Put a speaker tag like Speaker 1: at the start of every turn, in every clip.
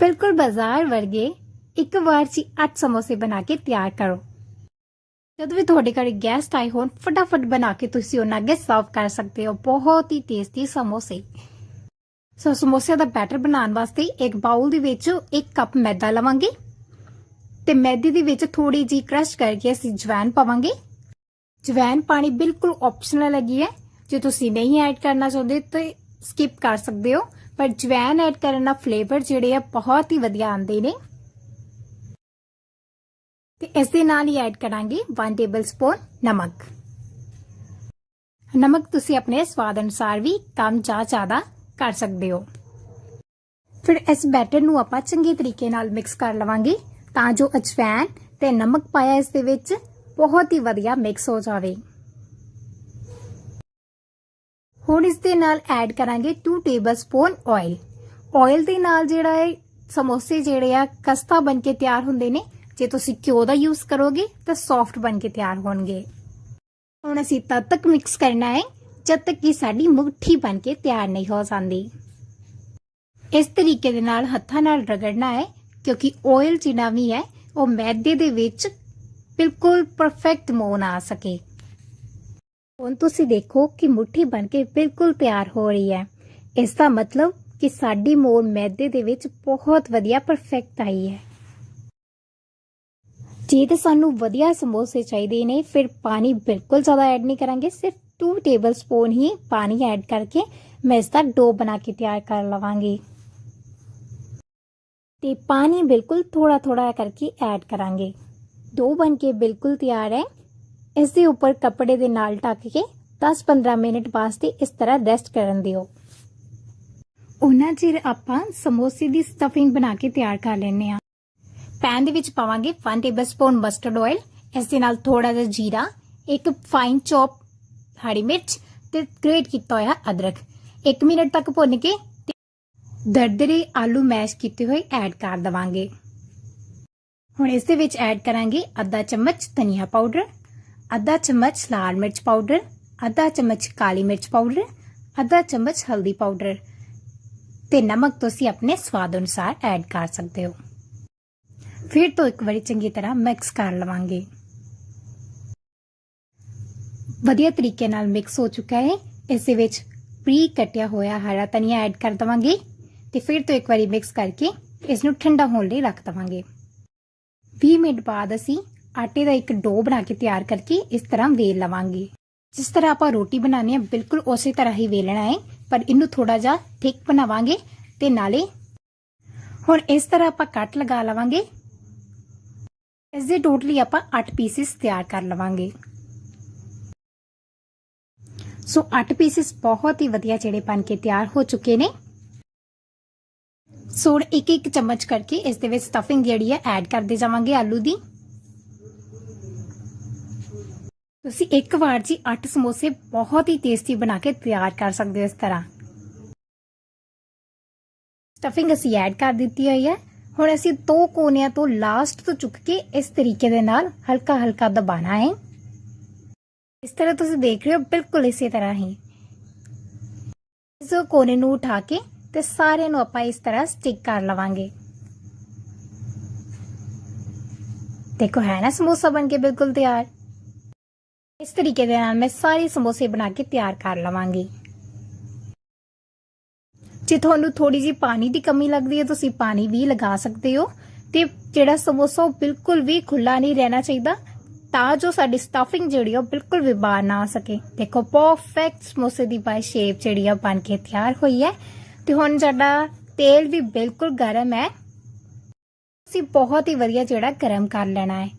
Speaker 1: ਬਿਲਕੁਲ ਬਾਜ਼ਾਰ ਵਰਗੇ ਇੱਕ ਵਾਰ 'ਚ 8 ਸਮੋਸੇ ਬਣਾ ਕੇ ਤਿਆਰ ਕਰੋ। ਜਦੋਂ ਵੀ ਤੁਹਾਡੇ ਘਰ ਗੈਸਟ ਆਏ ਹੋਣ, ਫਟਾਫਟ ਬਣਾ ਕੇ ਤੁਸੀਂ ਉਹਨਾਂ ਅੱਗੇ ਸਰਵ ਕਰ ਸਕਦੇ ਹੋ। ਬਹੁਤ ਹੀ ਟੇਸਟੀ ਸਮੋਸੇ। ਸੋ ਸਮੋਸੇ ਦਾ ਬੈਟਰ ਬਣਾਉਣ ਵਾਸਤੇ ਇੱਕ ਬਾਉਲ ਦੇ ਵਿੱਚ ਇੱਕ ਕੱਪ ਮੈਦਾ ਲਵਾਂਗੇ ਤੇ ਮੈਦੇ ਦੇ ਵਿੱਚ ਥੋੜੀ ਜੀ ਕ੍ਰਸ਼ ਕਰਕੇ ਅਸੀਂ ਜਵੈਨ ਪਾਵਾਂਗੇ। ਜਵੈਨ ਪਾਣੀ ਬਿਲਕੁਲ ਆਪਸ਼ਨਲ ਹੈਗੀ ਹੈ। ਜੇ ਤੁਸੀਂ ਨਹੀਂ ਐਡ ਕਰਨਾ ਚਾਹੁੰਦੇ ਤਾਂ ਸਕਿਪ ਕਰ ਸਕਦੇ ਹੋ। ਪਰ ਜਵੈਨ ਐਡ ਕਰਨ ਨਾਲ ਫਲੇਵਰ ਜਿਹੜੇ ਆ ਬਹੁਤ ਹੀ ਵਧੀਆ ਆਉਂਦੇ ਨੇ। ਤੇ ਇਸ ਦੇ ਨਾਲ ਹੀ ਐਡ ਕਰਾਂਗੇ 1 ਟੇਬਲਸਪੂਨ ਨਮਕ। ਨਮਕ ਤੁਸੀਂ ਆਪਣੇ ਸਵਾਦ ਅਨੁਸਾਰ ਵੀ ਕਮ ਜਾਂ ਜ਼ਿਆਦਾ ਕਰ ਸਕਦੇ ਹੋ। ਫਿਰ ਇਸ ਬੈਟਰ ਨੂੰ ਆਪਾਂ ਚੰਗੇ ਤਰੀਕੇ ਨਾਲ ਮਿਕਸ ਕਰ ਲਵਾਂਗੇ ਤਾਂ ਜੋ ਅਜਵਾਇਣ ਤੇ ਨਮਕ ਪਾਇਆ ਇਸ ਦੇ ਵਿੱਚ ਬਹੁਤ ਹੀ ਵਧੀਆ ਮਿਕਸ ਹੋ ਜਾਵੇ। ਹੁਣ ਇਸ ਦੇ ਨਾਲ ਐਡ ਕਰਾਂਗੇ 2 ਟੇਬਲਸਪੂਨ ਆਇਲ ਆਇਲ ਦੇ ਨਾਲ ਜਿਹੜਾ ਹੈ ਸਮੋਸੇ ਜਿਹੜੇ ਆ ਕਸਤਾ ਬਣ ਕੇ ਤਿਆਰ ਹੁੰਦੇ ਨੇ। ਜੇ ਤੁਸੀਂ ਘਿਓ ਦਾ ਯੂਜ਼ ਕਰੋਗੇ, ਤਾਂ ਸੌਫਟ ਬਣ ਕੇ ਤਿਆਰ ਹੋਣਗੇ। ਹੁਣ ਅਸੀਂ ਤਦ ਤੱਕ ਮਿਕਸ ਕਰਨਾ ਹੈ, ਜਦ ਤੱਕ ਕਿ ਸਾਡੀ ਮੁੱਠੀ ਬਣ ਕੇ ਤਿਆਰ ਨਹੀਂ ਹੋ ਜਾਂਦੀ। ਇਸ ਤਰੀਕੇ ਦੇ ਨਾਲ ਹੱਥਾਂ ਨਾਲ ਰਗੜਨਾ ਹੈ, ਕਿਉਂਕਿ ਆਇਲ ਜਿਹੜਾ ਵੀ ਹੈ, ਉਹ ਮੈਦੇ ਦੇ ਵਿੱਚ ਬਿਲਕੁਲ ਪਰਫੈਕਟ ਮੋਨ ਆ ਸਕੇ। ਹੁਣ ਤੁਸੀਂ ਦੇਖੋ ਕਿ ਮੁੱਠੀ ਬਣ ਕੇ ਬਿਲਕੁਲ ਤਿਆਰ ਹੋ ਰਹੀ ਹੈ। ਇਸ ਦਾ ਮਤਲਬ ਕਿ ਸਾਡੀ ਮੋਨ ਮੈਦੇ ਦੇ ਵਿੱਚ ਬਹੁਤ ਵਧੀਆ ਪਰਫੈਕਟ ਆਈ ਹੈ। ਜੇ ਤਾਂ ਸਾਨੂੰ ਵਧੀਆ ਸਮੋਸੇ ਚਾਹੀਦੇ ਨੇ, ਫਿਰ ਪਾਣੀ ਬਿਲਕੁਲ ਜ਼ਿਆਦਾ ਐਡ ਨਹੀਂ ਕਰਾਂਗੇ, ਸਿਰਫ 2 ਟੇਬਲਸਪੂਨ ਹੀ ਪਾਣੀ ਐਡ ਕਰਕੇ ਮੈਂ ਇਸ ਦਾ ਡੋ ਬਣਾ ਕੇ ਤਿਆਰ ਕਰ ਲਵਾਂਗੀ। ਤੇ ਪਾਣੀ ਬਿਲਕੁਲ ਥੋੜਾ ਥੋੜਾ ਕਰਕੇ ਐਡ ਕਰਾਂਗੇ। ਡੋ ਬਣ ਕੇ ਬਿਲਕੁਲ ਤਿਆਰ ਹੈ। ਇਸ ਦੇ ਉੱਪਰ ਕੱਪੜੇ ਦੇ ਨਾਲ ਢੱਕ ਕੇ 10-15 ਮਿੰਟ ਵਾਸਤੇ ਇਸ ਤਰ੍ਹਾਂ ਰੈਸਟ ਕਰਨ ਦਿਓ। ਉਹਨਾਂ ਚਿਰ ਆਪਾਂ ਸਮੋਸੇ ਦੀ ਸਟਫਿੰਗ ਬਣਾ ਕੇ ਤਿਆਰ ਕਰ ਲੈਣੇ ਆ ਪੈਨ ਦੇ ਵਿੱਚ ਪਾਵਾਂਗੇ 1 ਟੇਬਲਸਪੂਨ ਮਸਟਰਡ ਆਇਲ ਇਸ ਦੇ ਨਾਲ ਥੋੜਾ ਜਿਹਾ ਜੀਰਾ ਇੱਕ ਫਾਈਨ ਚੌਪ ਹਰੀ ਮਿਰਚ ਤੇ ਗ੍ਰੇਟ ਕੀਤਾ ਹੋਇਆ ਅਦਰਕ। 1 ਮਿੰਟ ਤੱਕ ਭੁੰਨ ਕੇ ਤੇ ਦਰਦਰੇ ਆਲੂ ਮੈਸ਼ ਕੀਤੇ ਹੋਏ ਐਡ ਕਰ ਦਵਾਂਗੇ। ਹੁਣ ਇਸ ਦੇ ਵਿੱਚ ਐਡ ਕਰਾਂਗੇ ਅੱਧਾ ਚਮਚ ਧਨੀਆ ਪਾਊਡਰ ਅੱਧਾ ਚਮਚ ਲਾਲ ਮਿਰਚ ਪਾਊਡਰ, ਅੱਧਾ ਚਮਚ ਕਾਲੀ ਮਿਰਚ ਪਾਊਡਰ, ਅੱਧਾ ਚਮਚ ਹਲਦੀ ਪਾਊਡਰ ਤੇ ਨਮਕ ਤੁਸੀਂ ਆਪਣੇ ਸਵਾਦ ਅਨੁਸਾਰ ਐਡ ਕਰ ਸਕਦੇ ਹੋ। ਫਿਰ ਤੋਂ ਇੱਕ ਵਾਰੀ ਚੰਗੀ ਤਰ੍ਹਾਂ ਮਿਕਸ ਕਰ ਲਵਾਂਗੇ। ਵਧੀਆ ਤਰੀਕੇ ਨਾਲ ਮਿਕਸ ਹੋ ਚੁੱਕਾ ਹੈ। ਇਸ ਦੇ ਵਿੱਚ ਪ੍ਰੀ ਕਟਿਆ ਹੋਇਆ ਹਰਾ ਧਨੀਆ ਐਡ ਕਰ ਦਵਾਂਗੇ ਤੇ ਫਿਰ ਤੋਂ ਇੱਕ ਵਾਰੀ ਮਿਕਸ ਕਰਕੇ ਇਸ ਨੂੰ ਠੰਡਾ ਹੋਣ ਲਈ ਰੱਖ ਦਵਾਂਗੇ। 20 ਮਿੰਟ ਬਾਅਦ ਅਸੀਂ ਆਟੇ ਦਾ ਇੱਕ ਡੋ ਬਣਾ ਕੇ ਤਿਆਰ ਕਰਕੇ ਇਸ ਤਰ੍ਹਾਂ ਵੇਲ ਲਵਾਂਗੇ। ਜਿਸ ਤਰ੍ਹਾਂ ਆਪਾਂ ਰੋਟੀ ਬਣਾਉਂਦੇ ਹਾਂ, ਬਿਲਕੁਲ ਉਸੇ ਤਰ੍ਹਾਂ ਹੀ ਵੇਲਣਾ ਹੈ, ਪਰ ਇਹਨੂੰ ਥੋੜਾ ਜਿਹਾ ਥਿਕ ਬਣਾਵਾਂਗੇ ਤੇ ਨਾਲੇ ਹੁਣ ਇਸ ਤਰ੍ਹਾਂ ਆਪਾਂ ਕੱਟ ਲਗਾ ਲਵਾਂਗੇ। ਇਸ ਦੇ ਟੋਟਲੀ ਆਪਾਂ 8 ਪੀਸਿਸ ਤਿਆਰ ਕਰ ਲਵਾਂਗੇ। ਸੋ 8 ਪੀਸਿਸ ਬਹੁਤ ਹੀ ਵਧੀਆ ਜਿਹੜੇ ਬਣ ਕੇ ਤਿਆਰ ਹੋ ਚੁੱਕੇ ਨੇ। ਸੋ ਇੱਕ ਇੱਕ ਚਮਚ ਕਰਕੇ ਇਸ ਦੇ ਵਿੱਚ ਸਟਫਿੰਗ ਜਿਹੜੀ ਹੈ ਐਡ ਕਰਦੇ ਜਾਵਾਂਗੇ ਆਲੂ ਦੀ। ਤੁਸੀਂ ਇੱਕ ਵਾਰ ਜੀ 8 ਸਮੋਸੇ ਬਹੁਤ ਹੀ ਟੇਸਟੀ ਬਣਾ ਕੇ ਤਿਆਰ ਕਰ ਸਕਦੇ ਹੋ ਇਸ ਤਰ੍ਹਾਂ। ਸਟਫਿੰਗ ਅਸੀਂ ਐਡ ਕਰ ਦਿੱਤੀ ਹੋਈ ਹੈ। ਹੁਣ ਅਸੀਂ ਦੋ ਕੋਨਿਆਂ ਤੋਂ ਲਾਸਟ ਤੋਂ ਚੁੱਕ ਕੇ ਇਸ ਤਰੀਕੇ ਦੇ ਨਾਲ ਹਲਕਾ ਹਲਕਾ ਦਬਾਣਾ ਹੈ। ਇਸ ਤਰ੍ਹਾਂ ਤੁਸੀਂ ਦੇਖ ਰਹੇ ਹੋ, ਬਿਲਕੁਲ ਇਸੇ ਤਰ੍ਹਾਂ ਹੀ। ਇਸ ਕੋਨੇ ਨੂੰ ਉਠਾ ਕੇ ਤੇ ਸਾਰੇ ਨੂੰ ਆਪਾਂ ਇਸ ਤਰ੍ਹਾਂ ਸਟਿਕ ਕਰ ਲਵਾਂਗੇ। ਦੇਖੋ, ਹੈ ਨਾ ਸਮੋਸਾ ਬਣ ਕੇ ਬਿਲਕੁਲ ਤਿਆਰ। ਇਸ ਤਰੀਕੇ ਦੇ ਨਾਲ ਮੈਂ ਸਾਰੇ ਸਮੋਸੇ ਬਣਾ ਕੇ ਤਿਆਰ ਕਰ ਲਵਾਂਗੀ। ਜੇ ਤੁਹਾਨੂੰ ਥੋੜੀ ਜੀ ਪਾਣੀ ਦੀ ਕਮੀ ਲੱਗਦੀ ਹੈ, ਤੁਸੀਂ ਪਾਣੀ ਵੀ ਲਗਾ ਸਕਦੇ ਹੋ ਤੇ ਜਿਹੜਾ ਸਮੋਸਾ ਉਹ ਬਿਲਕੁਲ ਵੀ ਖੁੱਲਾ ਨਹੀਂ ਰਹਿਣਾ ਚਾਹੀਦਾ, ਤਾਂ ਜੋ ਸਾਡੀ ਸਟਫਿੰਗ ਜਿਹੜੀ ਆ ਉਹ ਬਿਲਕੁਲ ਵੀ ਬਾਹਰ ਨਾ ਆ ਸਕੇ। ਦੇਖੋ ਪਰਫੈਕਟ ਸਮੋਸੇ ਦੀ ਬਾਈ ਸ਼ੇਪ ਜਿਹੜੀ ਆ ਬਣ ਕੇ ਤਿਆਰ ਹੋਈ ਹੈ। ਤੇ ਹੁਣ ਸਾਡਾ ਤੇਲ ਵੀ ਬਿਲਕੁਲ ਗਰਮ ਹੈ। ਤੁਸੀਂ ਬਹੁਤ ਹੀ ਵਧੀਆ ਜਿਹੜਾ ਗਰਮ ਕਰ ਲੈਣਾ ਹੈ।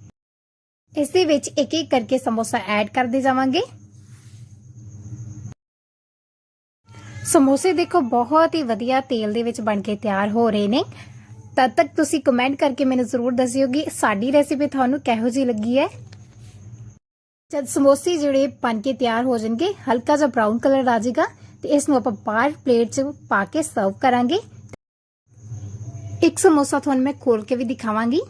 Speaker 1: ਇਸ ਦੇ ਵਿੱਚ ਇੱਕ ਇੱਕ ਕਰਕੇ ਸਮੋਸਾ ਐਡ ਕਰਦੇ ਜਾਵਾਂਗੇ। ਸਮੋਸੇ ਦੇਖੋ, ਬਹੁਤ ਹੀ ਵਧੀਆ ਤੇਲ ਦੇ ਵਿੱਚ ਬਣ ਕੇ ਤਿਆਰ ਹੋ ਰਹੇ ਨੇ। ਤਦ ਤੱਕ ਤੁਸੀਂ ਕਮੈਂਟ ਕਰਕੇ ਮੈਨੂੰ ਜ਼ਰੂਰ ਦੱਸਿਓ ਕਿ ਸਾਡੀ ਰੈਸਿਪੀ ਤੁਹਾਨੂੰ ਕਿਹੋ ਜਿਹੀ ਲੱਗੀ ਹੈ। ਜਦ ਸਮੋਸੇ ਜਿਹੜੇ ਬਣ ਕੇ ਤਿਆਰ ਹੋ ਜਾਣਗੇ, ਹਲਕਾ ਜਿਹਾ ਬ੍ਰਾਊਨ ਕਲਰ ਆ ਜਾਏਗਾ ਤੇ ਇਸ ਨੂੰ ਆਪਾਂ ਬਾਹਰ ਪਲੇਟ 'ਚ ਪਾ ਕੇ ਸਰਵ ਕਰਾਂਗੇ। ਇੱਕ ਸਮੋਸਾ ਤੁਹਾਨੂੰ ਮੈਂ ਖੋਲ ਕੇ ਵੀ ਦਿਖਾਵਾਂਗੀ।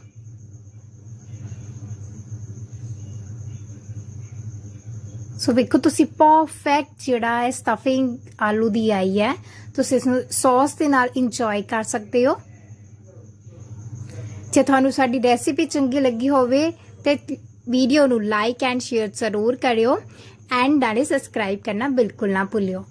Speaker 1: ਸੋ ਵੇਖੋ, ਤੁਸੀਂ ਪਰਫੈਕਟ ਜਿਹੜਾ ਹੈ ਸਟਫਿੰਗ ਆਲੂ ਦੀ ਆਈ ਹੈ, ਤੁਸੀਂ ਇਸ ਨੂੰ ਸੌਸ ਦੇ ਨਾਲ ਇੰਜੋਏ ਕਰ ਸਕਦੇ ਹੋ। ਜੇ ਤੁਹਾਨੂੰ ਸਾਡੀ ਰੈਸਿਪੀ ਚੰਗੀ ਲੱਗੀ ਹੋਵੇ, ਤੇ ਵੀਡੀਓ ਨੂੰ ਲਾਈਕ ਐਂਡ ਸ਼ੇਅਰ ਜ਼ਰੂਰ ਕਰਿਓ ਐਂਡ ਨਾਲੇ ਸਬਸਕ੍ਰਾਈਬ ਕਰਨਾ ਬਿਲਕੁਲ ਨਾ ਭੁੱਲਿਓ।